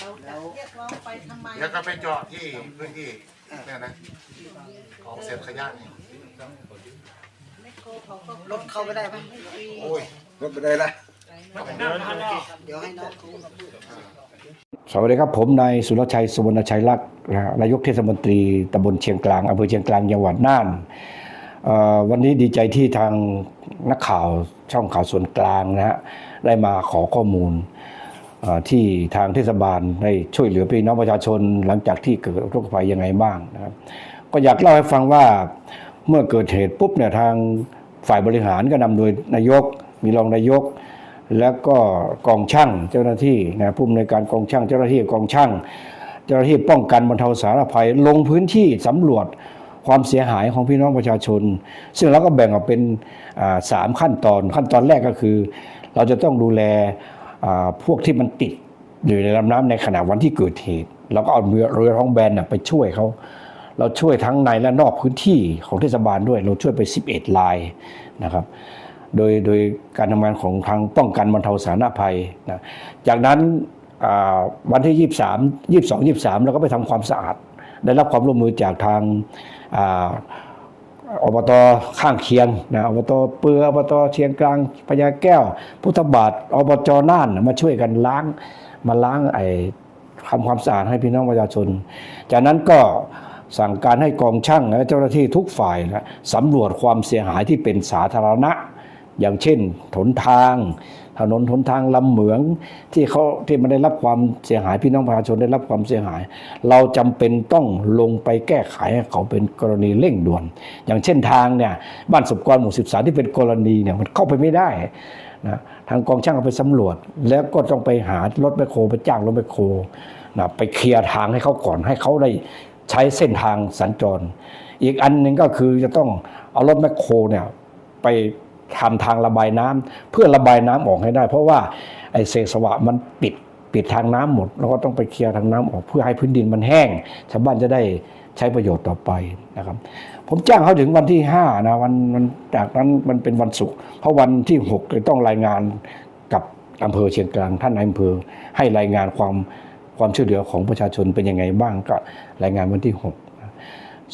เรียกร้องไปทำไมแล้วก็ไปจอดที่พื้นที่เนี่ยนะของเศษขยะนี่รถเข้าไปได้ไหมโอ้ยรถไปได้ละเดี๋ยวให้น้องเขาสวัสดีครับผมนายสุรชัยสุวรรณชัยลักษณ์นะฮะนายกเทศมนตรีตำบลเชียงกลางอำเภอเชียงกลางจังหวัดน่านเอ่อวันนี้ดีใจที่ทางนักข่าวช่องข่าวส่วนกลางนะฮะได้มาขอข้อมูลเอ่อ ที่ทางเทศบาลได้ช่วยเหลือพี่น้องประชาชนหลังจากที่เกิดอุทกภัยยังไงบ้างนะครับ ก็อยากเล่าให้ฟังว่าเมื่อเกิดเหตุปุ๊บเนี่ยทางฝ่ายบริหารก็นำโดยนายก มีรองนายก แล้วก็กองช่างเจ้าหน้าที่นะผู้อำนวยการกองช่างเจ้าหน้าที่กองช่าง เจ้าหน้าที่ป้องกันบรรเทาสาธารณภัยลงพื้นที่สำรวจความเสียหายของพี่น้องประชาชน ซึ่งเราก็แบ่งออกเป็นสามขั้นตอน ขั้นตอนแรกก็คือ เราจะต้องดูแล พวกที่มันติดอยู่ในลำน้ำในขณะวันที่เกิดเหตุเราก็เอาเรือเรือท้องแบนน่ะไปช่วยเขาเราช่วยทั้งในและนอกพื้นที่ของเทศบาลด้วย เราช่วยไป 11ลายนะครับ โดยโดยการทำงานของทางป้องกันบรรเทาสาธารณภัยนะจากนั้นอ่าวันที่ 23 22 23 เราก็ไปทำความสะอาด ได้รับความร่วมมือจากทาง อบตข้างเคียงนะอบตเปืออบตเชียงกลางพญาแก้ว พุทธบาทอบจน่านมาช่วยกันล้างมาล้างไอ้ทำความสะอาดให้พี่น้องประชาชน จากนั้นก็สั่งการให้กองช่างและเจ้าหน้าที่ทุกฝ่ายนะสำรวจความเสียหายที่เป็นสาธารณะ อย่างเช่นถนทาง ถนนหนทางลำเหมืองที่เขาที่มันได้รับความเสียหายพี่น้องประชาชนได้รับความเสียหาย เราจำเป็นต้องลงไปแก้ไขเขาเป็นกรณีเร่งด่วน อย่างเช่นทางเนี่ยบ้านสมกรหมู่สิบสาที่เป็นกรณีเนี่ยมันเข้าไปไม่ได้นะทางกองช่างเอาไปสำรวจ แล้วก็ต้องไปหารถแมคโครไปจ้างรถแมคโครนะไปเคลียร์ทางให้เขาก่อนให้เขาได้ใช้เส้นทางสัญจร อีกอันหนึ่งก็คือจะต้องเอารถแมคโครเนี่ยไป ทำทางระบายน้ำเพื่อระบายน้ำออกให้ได้ เพราะว่าไอ้เศษสวะมันปิดปิดทางน้ำหมด แล้วก็ต้องไปเคลียร์ทางน้ำออกเพื่อให้พื้นดินมันแห้งชาวบ้านจะได้ใช้ประโยชน์ต่อไปนะครับ ผมจ้างเขาถึงวันที่ห้านะวันมันจากนั้นมันเป็นวันศุกร์เพราะวันที่หกจะต้องรายงานกับอำเภอเชียงกลางท่านนายอำเภอให้รายงานความความช่วยเหลือของประชาชนเป็นยังไงบ้างก็รายงานวันที่หก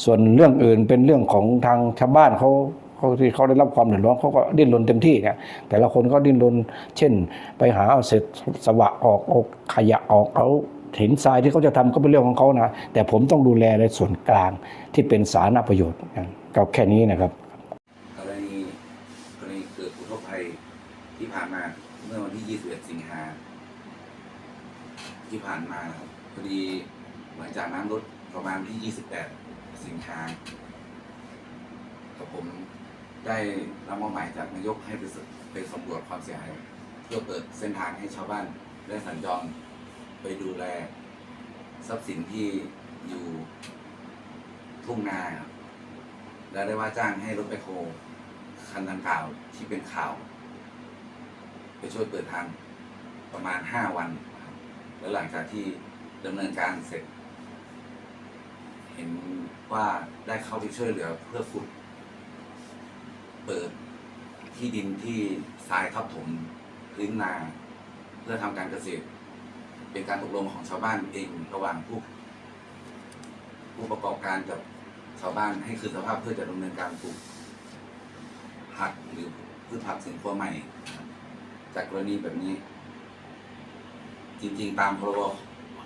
ส่วนเรื่องอื่นเป็นเรื่องของทางชาวบ้านเขา เขาที่เขาได้รับความเดือดร้อนเขาก็ดิ้นรนเต็มที่เนี่ยแต่ละคนก็ดิ้นรนเช่น ไปหาเอาเศษสวะออกเอาขยะออกเอาหินทรายที่เขาจะทำก็เป็นเรื่องของเขานะ แต่ผมต้องดูแลในส่วนกลางที่เป็นสาธารณประโยชน์ก็แค่นี้นะครับกรณีกรณีเกิดอุทกภัยที่ผ่านมาเมื่อวันที่ 21 สิงหาที่ผ่านมาครับพอดีหลังจากน้ำลดประมาณที่ 28 สิงหากับผม ได้รับมอบหมายจากนายกให้ไปสไปสำรวจความเสียหายเพื่อเปิดเส้นทางให้ชาวบ้านได้สัญจรไปดูแล ทรัพย์สินที่อยู่ทุ่งนาครับและได้ว่าจ้างให้รถแบคโฮคันดังกล่าวที่เป็นข่าว ไปช่วยเปิดทางประมาณห้าวันครับแล้วหลังจากที่ดำเนินการเสร็จ เห็นว่าได้เข้าไปช่วยเหลือเพื่อขุด เปิดที่ดินที่ทรายทับถมพื้นนา เพื่อทำการเกษตร เป็นการตกลงของชาวบ้านเองระหว่างผู้ผู้ประกอบการกับชาวบ้านให้คืนสภาพเพื่อจะดำเนินการปลูกผักหรือพืชผักสวนครัวใหม่ จากกรณีแบบนี้ จริง ๆ ตามพรบ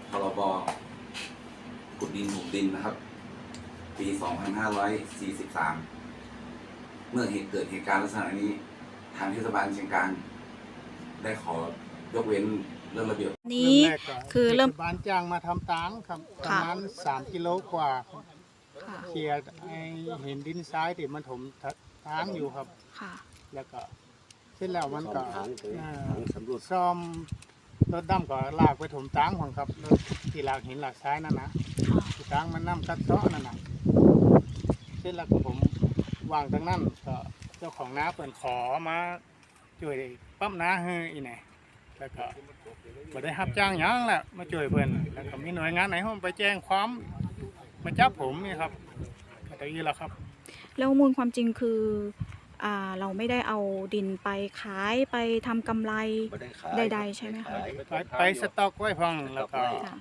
พรบขุดดินหมุกดินนะครับ ปี 2543 เมื่อเหตุเกิดเหตุการณ์ลักษณะนี้ ทางเทศบาลเชียงกลางได้ขอยกเว้นเรื่องระเบียบ นี้คือเริ่มทศบานจ้างมาทำตางครับประค่ะมาณสามกิโลกว่าครับค่ะเคลียร์ไอ้เห็นดินทรายที่มันถมทางอยู่ครับ ค่ะแล้วก็เสร็จแล้วมันก็เอ่อซ่อมรถดำก็ลากไปถมตางของครับรถที่ลากหินลากทรายนั่นนะ ค่ะที่ตางมันน้ำซัดเซาะนั่นนะเสร็จแล้วก็ผม วางตรงนั้นก็เจ้าของน้าเปิดขอมาช่วยปั๊มน้าให้อีไหนแล้วก็บ่ได้รับจ้างหยังแหละมาช่วยเพิ่นแล้วก็มีหน่วยงานไหนเขาไปแจ้งความมาจับผมนี่ครับก็ตะกี้แล้วครับ แล้วมูลความจริงคืออ่าเราไม่ได้เอาดินไปขายไปทำกำไรไม่ได้ขายใดๆใช่ไหมคะไปไปสต็อกไว้พองแล้วก็ค่ะ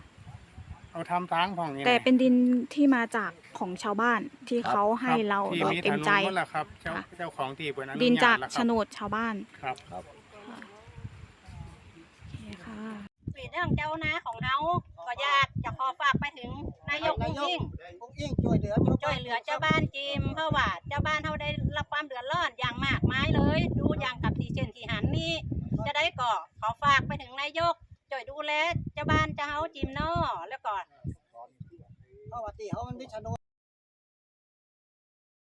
เอาทำทางพองนี่แต่นะเป็นดินที่มาจาก ของชาวบ้านที่เขาให้เราโดยเต็มใจลุครับเจ้าค่ะ เจ้าของที่เปินั้นดินจากโฉนดชาวบ้านครับ โอเคค่ะ เป็นเรื่องเจ้านาของเราก็อยากจะขอฝากไปถึงนายกนายกยิ่งอุ้งอิงช่วยเหลือช่วยเหลือเจ้าบ้านจิมเพราะว่าเจ้าบ้านเขาได้รับความเดือดร้อนอย่างมากมายเลย ดูอย่างกับที่เช่นที่หา